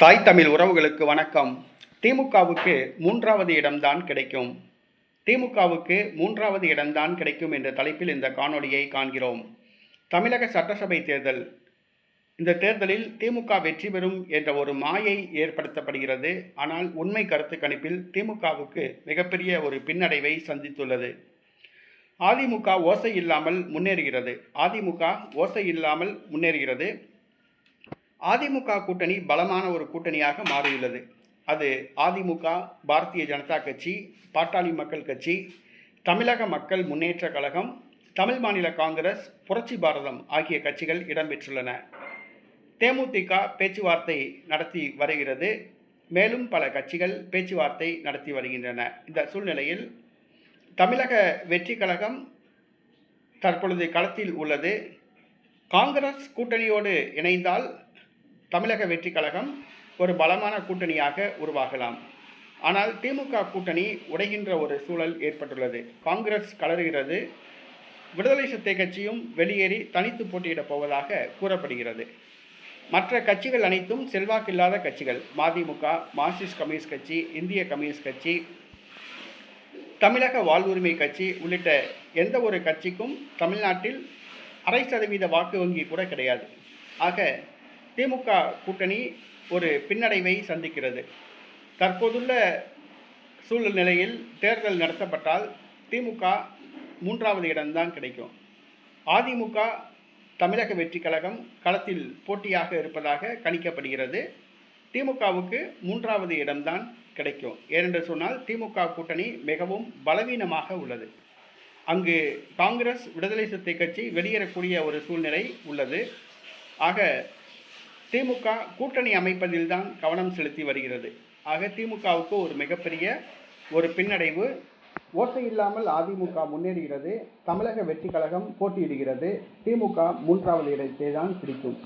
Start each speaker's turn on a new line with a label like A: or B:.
A: தாய் தமிழ் உறவுகளுக்கு வணக்கம். திமுகவுக்கு மூன்றாவது இடம்தான் கிடைக்கும். திமுகவுக்கு மூன்றாவது இடம்தான் கிடைக்கும் என்ற தலைப்பில் இந்த காணொளியை காண்கிறோம். தமிழக சட்டசபை தேர்தல். இந்த தேர்தலில் திமுக வெற்றி பெறும் என்ற ஒரு மாயை ஏற்படுத்தப்படுகிறது. ஆனால் உண்மை கருத்து கணிப்பில் திமுகவுக்கு மிகப்பெரிய ஒரு பின்னடைவை சந்தித்துள்ளது. அதிமுக ஓசை இல்லாமல் முன்னேறுகிறது. அதிமுக ஓசை இல்லாமல் முன்னேறுகிறது. அதிமுக கூட்டணி பலமான ஒரு கூட்டணியாக மாறியுள்ளது. அது அதிமுக பாரதிய ஜனதா கட்சி பாட்டாளி மக்கள் கட்சி தமிழக மக்கள் முன்னேற்ற கழகம் தமிழ் மாநில காங்கிரஸ் புரட்சி பாரதம் ஆகிய கட்சிகள் இடம்பெற்றுள்ளன. தேமுதிக பேச்சுவார்த்தை நடத்தி வருகிறது. மேலும் பல கட்சிகள் பேச்சுவார்த்தை நடத்தி வருகின்றன. இந்த சூழ்நிலையில் தமிழக வெற்றி கழகம் தற்பொழுது களத்தில் உள்ளது. காங்கிரஸ் கூட்டணியோடு இணைந்தால் தமிழக வெற்றி கழகம் ஒரு பலமான கூட்டணியாக உருவாகலாம். ஆனால் திமுக கூட்டணி உடைகின்ற ஒரு சூழல் ஏற்பட்டுள்ளது. காங்கிரஸ் கலருகிறது விடுதலை சிறுத்தை கட்சியும் வெளியேறி தனித்து போட்டியிடப் போவதாக கூறப்படுகிறது. மற்ற கட்சிகள் அனைத்தும் செல்வாக்கில்லாத கட்சிகள். மதிமுக மார்க்சிஸ்ட் கம்யூனிஸ்ட் கட்சி இந்திய கம்யூனிஸ்ட் கட்சி தமிழக வாழ்வுரிமை கட்சி உள்ளிட்ட எந்த ஒரு கட்சிக்கும் தமிழ்நாட்டில் அரை சதவீத வாக்கு வங்கி கூட கிடையாது. ஆக திமுக கூட்டணி ஒரு பின்னடைவை சந்திக்கிறது. தற்போதுள்ள சூழ்நிலையில் தேர்தல் நடத்தப்பட்டால் திமுக மூன்றாவது இடம்தான் கிடைக்கும். அதிமுக தமிழக வெற்றி கழகம் களத்தில் போட்டியாக இருப்பதாக கணிக்கப்படுகிறது. திமுகவுக்கு மூன்றாவது இடம்தான் கிடைக்கும். ஏனென்று சொன்னால் திமுக கூட்டணி மிகவும் பலவீனமாக உள்ளது. அங்கு காங்கிரஸ் விடுதலை சிறுத்தை கட்சி வெளியேறக்கூடிய ஒரு சூழ்நிலை உள்ளது. ஆக திமுக கூட்டணி அமைப்பதில்தான் கவனம் செலுத்தி வருகிறது. ஆக திமுகவுக்கு ஒரு மிகப்பெரிய ஒரு பின்னடைவு ஓசை இல்லாமல் அதிமுக முன்னேறுகிறது. தமிழக வெற்றி கழகம் போட்டியிடுகிறது. திமுக மூன்றாவது இடத்தை தான் பிடிக்கும்.